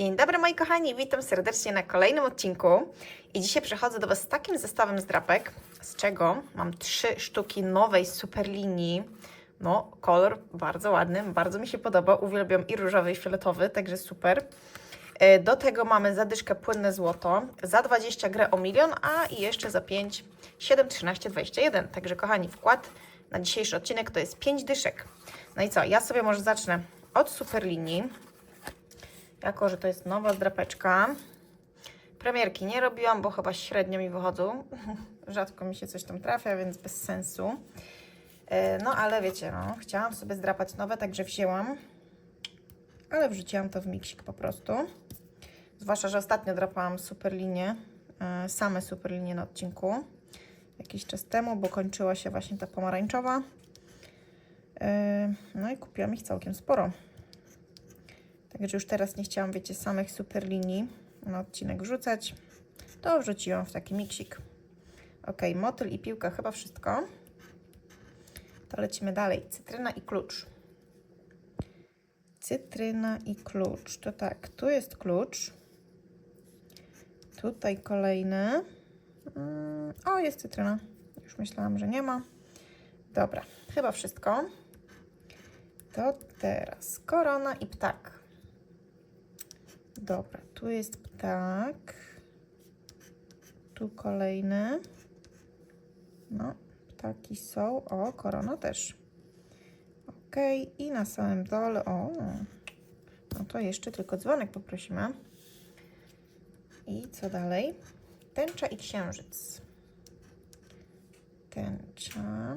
Dzień dobry moi kochani, witam serdecznie na kolejnym odcinku. I dzisiaj przychodzę do Was z takim zestawem zdrapek, z czego mam trzy sztuki nowej super linii. No, kolor bardzo ładny, bardzo mi się podoba. Uwielbiam i różowy, i fioletowy, także super. E, Do tego mamy zadyszkę płynne złoto, za 20 grę o milion, a jeszcze za 5, 7, 13, 21. Także kochani, wkład na dzisiejszy odcinek to jest 5 dyszek. No i co, ja sobie może zacznę od super linii. Jako, że to jest nowa zdrapeczka. Premierki nie robiłam, bo chyba średnio mi wychodzą. Rzadko mi się coś tam trafia, więc bez sensu. E, No ale wiecie, no, chciałam sobie zdrapać nowe, także wzięłam. Ale wrzuciłam to w miksik po prostu. Zwłaszcza, że ostatnio drapałam superlinię, e, same superlinie na odcinku. Jakiś czas temu, bo kończyła się właśnie ta pomarańczowa. E, No i kupiłam ich całkiem sporo. Także już teraz nie chciałam, wiecie, samych super linii na odcinek wrzucać. To wrzuciłam w taki miksik. Ok, motyl i piłka, chyba wszystko. To lecimy dalej. Cytryna i klucz. Cytryna i klucz. To tak, tu jest klucz. Tutaj kolejny. Mm, O, jest cytryna. Już myślałam, że nie ma. Dobra, chyba wszystko. To teraz korona i ptak. Dobra, tu jest ptak. Tu kolejny. No, ptaki są. O, korona też. Ok, i na samym dole. O, no to jeszcze tylko dzwonek poprosimy. I co dalej? Tęcza i księżyc. Tęcza.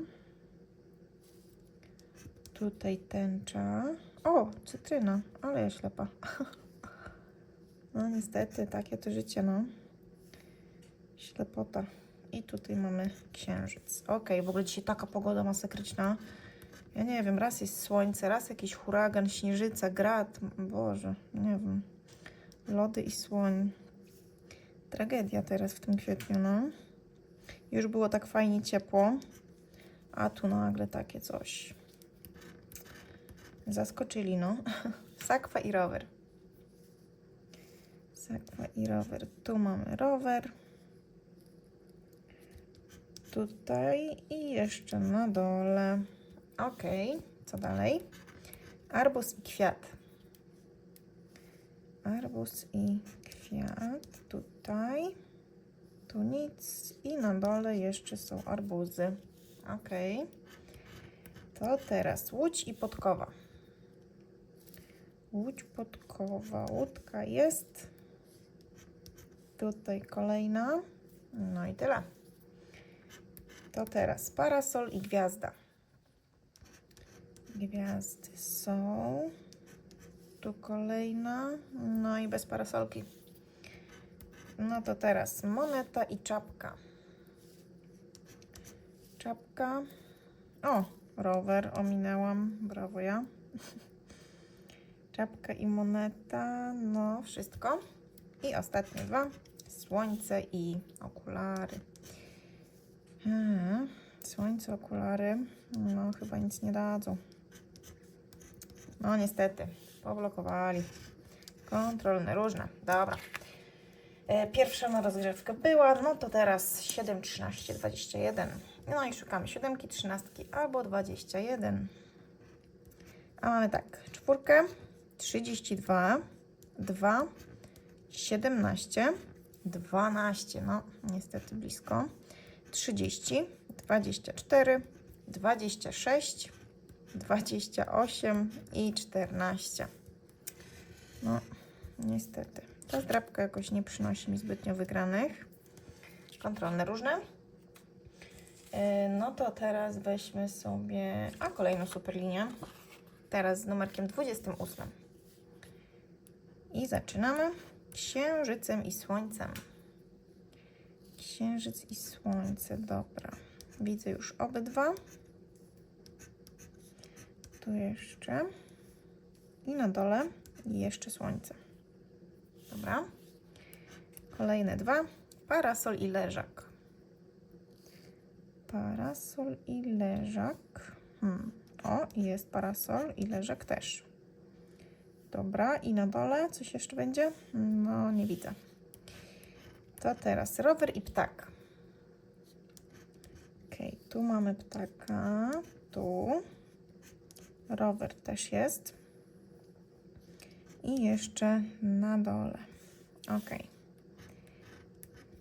Tutaj tęcza. O, cytryna, ale ja ślepa. No niestety, takie to życie, no. Ślepota. I tutaj mamy księżyc. Ok, w ogóle dzisiaj taka pogoda masakryczna. Ja nie wiem, raz jest słońce, raz jakiś huragan, śnieżyca, grad. Boże, nie wiem. Lody i słoń. Tragedia teraz w tym kwietniu, no. Już było tak fajnie ciepło, a tu nagle takie coś. Zaskoczyli, no. Sakwa i rower. Sakwa i rower. Tu mamy rower. Tutaj i jeszcze na dole. Ok, co dalej? Arbus i kwiat. Arbus i kwiat. Tutaj. Tu nic. I na dole jeszcze są arbuzy. Ok. To teraz łódź i podkowa. Łódź podkowa. Łódka jest. Tutaj kolejna. No i tyle. To teraz parasol i gwiazda. Gwiazdy są. Tu kolejna. No i bez parasolki. No to teraz moneta i czapka. Czapka. O, rower ominęłam. Brawo ja. Czapka i moneta. No, wszystko. I ostatnie dwa. Słońce i okulary. Hmm, słońce, okulary. No, chyba nic nie dadzą. No, niestety. Poblokowali. Kontrolne, różne. Dobra. E, Pierwsza na rozgrzewkę była, no to teraz 7, 13, 21. No i szukamy siódemki, trzynastki albo 21. A mamy tak, czwórkę, 32, 2, 17, 12, no niestety blisko, 30, 24, 26, 28 i 14. No, niestety. Ta zdrabka jakoś nie przynosi mi zbytnio wygranych. Kontrolne różne. Yy, No to teraz weźmy sobie, a kolejną superlinię. Teraz z numerkiem 28. I zaczynamy księżycem i słońcem. Księżyc i słońce, dobra. Widzę już obydwa. Tu jeszcze. I na dole jeszcze słońce. Dobra. Kolejne dwa. Parasol i leżak. Parasol i leżak. Hmm. O, jest parasol i leżak też. Dobra, i na dole coś jeszcze będzie? No, nie widzę. To teraz rower i ptak. Ok, tu mamy ptaka, tu. Rower też jest. I jeszcze na dole. Ok.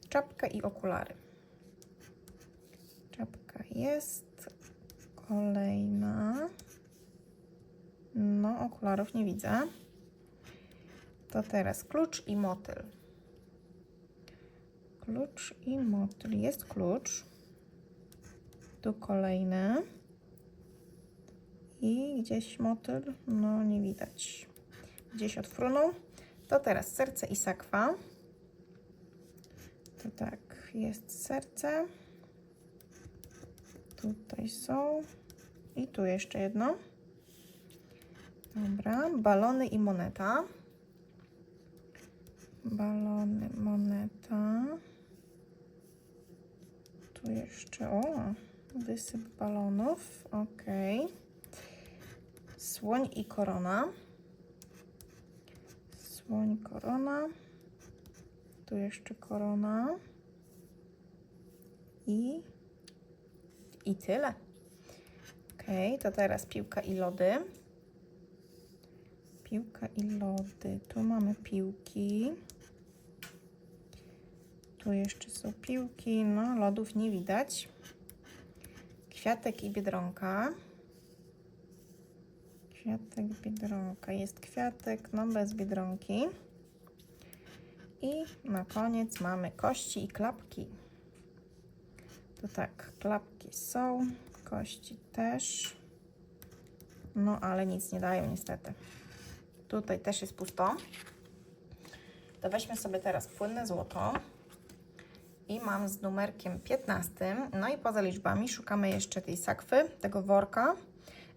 Czapka i okulary. Czapka jest. Kolejna. Okularów nie widzę. To teraz klucz i motyl. Klucz i motyl. Jest klucz. Tu kolejny. I gdzieś motyl. No, nie widać. Gdzieś odfrunął. To teraz serce i sakwa. To tak, jest serce. Tutaj są. I tu jeszcze jedno. Dobra, balony i moneta. Balony, moneta. Tu jeszcze, o, wysyp balonów. Ok. Słoń i korona. Słoń, korona. Tu jeszcze korona. I, i tyle. Ok, to teraz piłka i lody. Piłka i lody. Tu mamy piłki. Tu jeszcze są piłki. No, lodów nie widać. Kwiatek i biedronka. Kwiatek, biedronka. Jest kwiatek, no bez biedronki. I na koniec mamy kości i klapki. To tak, klapki są, kości też. No, ale nic nie dają niestety. Tutaj też jest pusto. To weźmy sobie teraz płynne złoto. I mam z numerkiem 15. No i poza liczbami szukamy jeszcze tej sakwy, tego worka.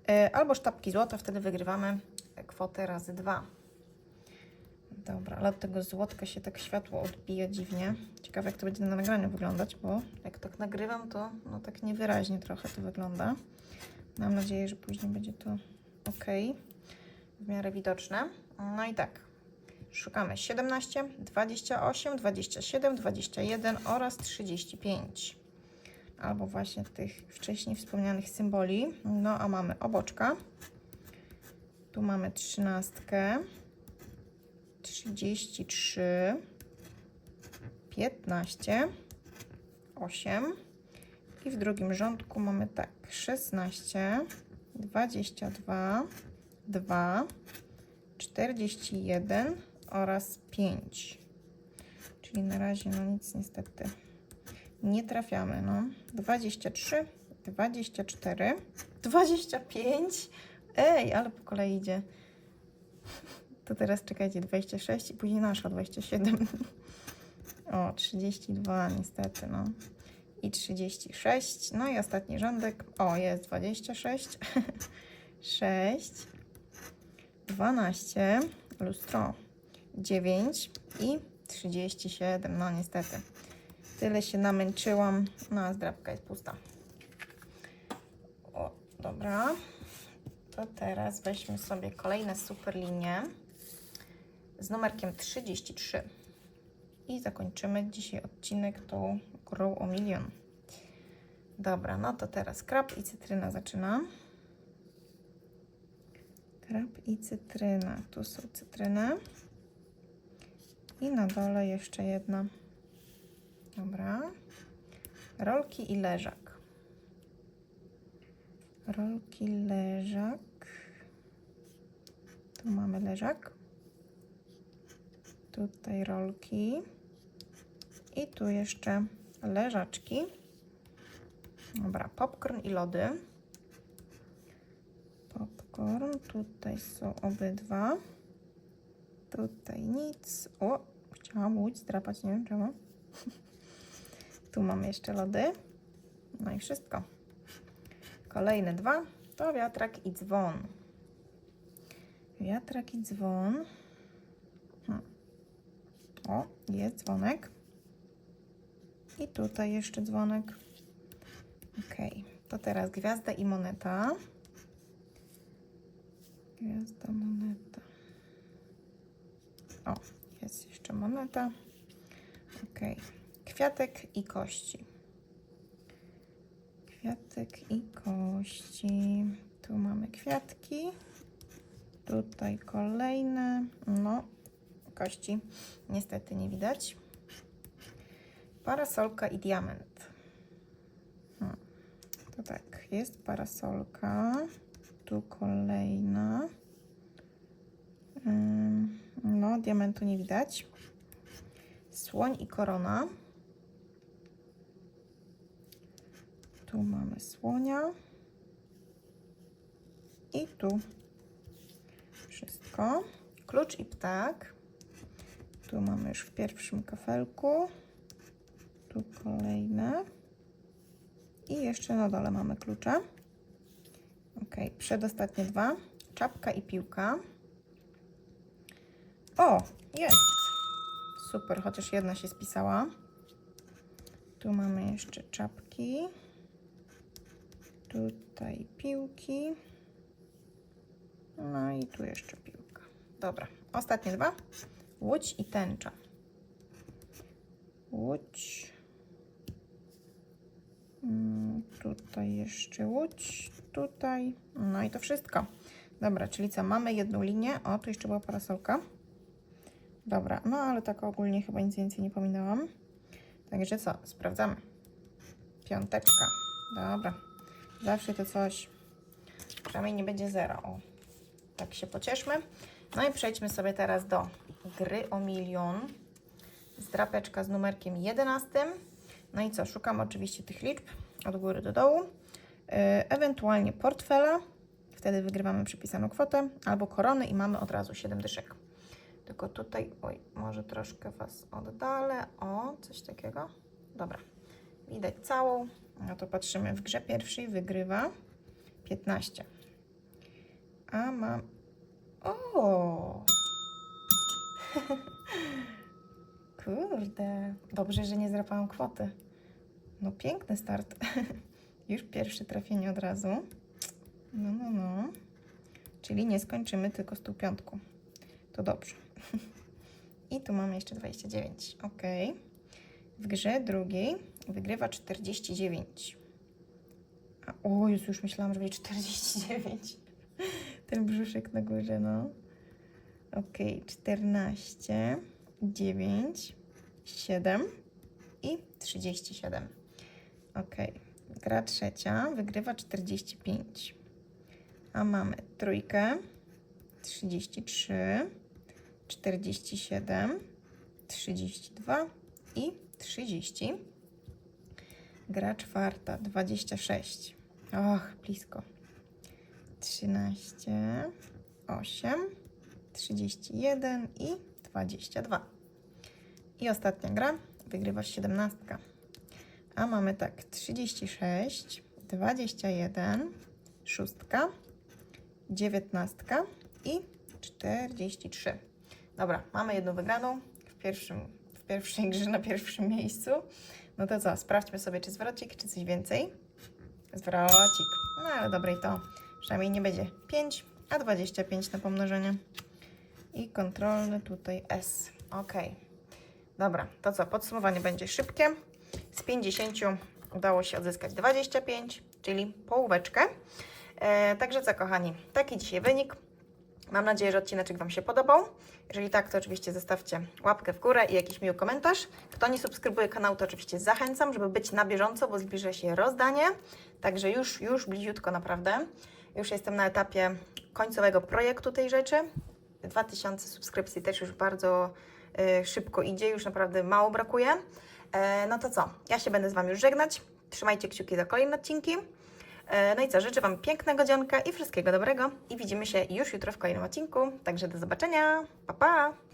Yy, albo sztabki złota, wtedy wygrywamy kwotę razy dwa. Dobra, ale od tego złotka się tak światło odbija dziwnie. Ciekawe jak to będzie na nagraniu wyglądać, bo jak tak nagrywam, to no tak niewyraźnie trochę to wygląda. Mam nadzieję, że później będzie to ok, w miarę widoczne. No i tak, szukamy 17, 28, 27, 21 oraz 35. Albo właśnie tych wcześniej wspomnianych symboli. No a mamy oboczka. Tu mamy trzynastkę. 33, 15, 8 i w drugim rządku mamy tak 16, 22, 2, 41 oraz 5. Czyli na razie no nic niestety nie trafiamy. No. 23, 24, 25. Ej, ale po kolei idzie. To teraz czekajcie, 26 i później nasza 27. O, 32 niestety, no. I 36. No i ostatni rządek. O, jest 26. 6. 12. Lustro. 9 i 37. No niestety. Tyle się namęczyłam. No, a zdrabka jest pusta. O, dobra. To teraz weźmy sobie kolejne super linie z numerkiem 33. I zakończymy dzisiaj odcinek tą grą o milion. Dobra, no to teraz krab i cytryna zaczyna. Krab i cytryna. Tu są cytryny. I na dole jeszcze jedna. Dobra. Rolki i leżak. Rolki, leżak. Tu mamy leżak. Tutaj rolki. I tu jeszcze leżaczki. Dobra, popcorn i lody. Tutaj są obydwa. Tutaj nic. O, chciałam łódź zdrapać, nie wiem czemu. tu mamy jeszcze lody. No i wszystko. Kolejne dwa to wiatrak i dzwon. Wiatrak i dzwon. Hmm. O, jest dzwonek. I tutaj jeszcze dzwonek. Ok, to teraz gwiazda i moneta. Gwiazda, moneta. jeszcze moneta. Ok. Kwiatek i kości. Kwiatek i kości. Tu mamy kwiatki. Tutaj kolejne. No, kości niestety nie widać. Parasolka i diament. Hmm. To tak, jest parasolka. Tu kolejna. Ym, No, diamentu nie widać. Słoń i korona. Tu mamy słonia. I tu wszystko. Klucz i ptak. Tu mamy już w pierwszym kafelku. Tu kolejne. I jeszcze na dole mamy klucze. Ok, przedostatnie dwa. Czapka i piłka. O, jest. Super, chociaż jedna się spisała. Tu mamy jeszcze czapki. Tutaj piłki. No i tu jeszcze piłka. Dobra, ostatnie dwa. Łódź i tęcza. Łódź. Mm, Tutaj jeszcze łódź. Tutaj. No i to wszystko. Dobra, czyli co? Mamy jedną linię. O, tu jeszcze była parasolka. Dobra, no ale tak ogólnie chyba nic więcej nie pominęłam. Także co? Sprawdzamy. Piąteczka. Dobra. Zawsze to coś. Przynajmniej nie będzie zero. O. Tak się pocieszmy. No i przejdźmy sobie teraz do gry o milion. Zdrapeczka z numerkiem 11. No i co? Szukam oczywiście tych liczb od góry do dołu. Yy, ewentualnie portfela. Wtedy wygrywamy przypisaną kwotę. Albo korony i mamy od razu 7 dyszek. Tylko tutaj, oj, może troszkę Was oddalę. O, coś takiego. Dobra. Widać całą. No to patrzymy. W grze pierwszej wygrywa 15. A mam... O! Kurde. Dobrze, że nie zrapałam kwoty. No piękny start. Już pierwsze trafienie od razu. No, no, no. Czyli nie skończymy tylko z tą piątką. To dobrze. I tu mamy jeszcze 29. Ok. W grze drugiej wygrywa 49. A, o, Jezu, już myślałam, że będzie 49. Ten brzuszek na górze, no. Ok, 14, 9, 7 i 37. Ok. Gra trzecia wygrywa 45. A mamy trójkę, 33, 47, 32 i 30. Gra czwarta, 26. Och, blisko. 13, 8, 31 i 22. I ostatnia gra, wygrywa 17. A mamy tak 36, 21, 6, 19 i 43. Dobra, mamy jedną wygraną w, pierwszym, w pierwszej grze na pierwszym miejscu. No to co, sprawdźmy sobie, czy zwrocik, czy coś więcej. Zwrocik. No ale dobra i to przynajmniej nie będzie 5, a 25 na pomnożenie. I kontrolny tutaj S. Ok. Dobra, to co, podsumowanie będzie szybkie. Z 50 udało się odzyskać 25, czyli połóweczkę. E, także co, kochani, taki dzisiaj wynik. Mam nadzieję, że odcinek Wam się podobał. Jeżeli tak, to oczywiście zostawcie łapkę w górę i jakiś miły komentarz. Kto nie subskrybuje kanału, to oczywiście zachęcam, żeby być na bieżąco, bo zbliża się rozdanie. Także już, już bliziutko naprawdę. Już jestem na etapie końcowego projektu tej rzeczy. 2000 subskrypcji też już bardzo y, szybko idzie, już naprawdę mało brakuje. E, no to co, ja się będę z Wami już żegnać. Trzymajcie kciuki za kolejne odcinki. E, No i co, życzę Wam pięknego dzionka i wszystkiego dobrego. I widzimy się już jutro w kolejnym odcinku. Także do zobaczenia. Pa, pa!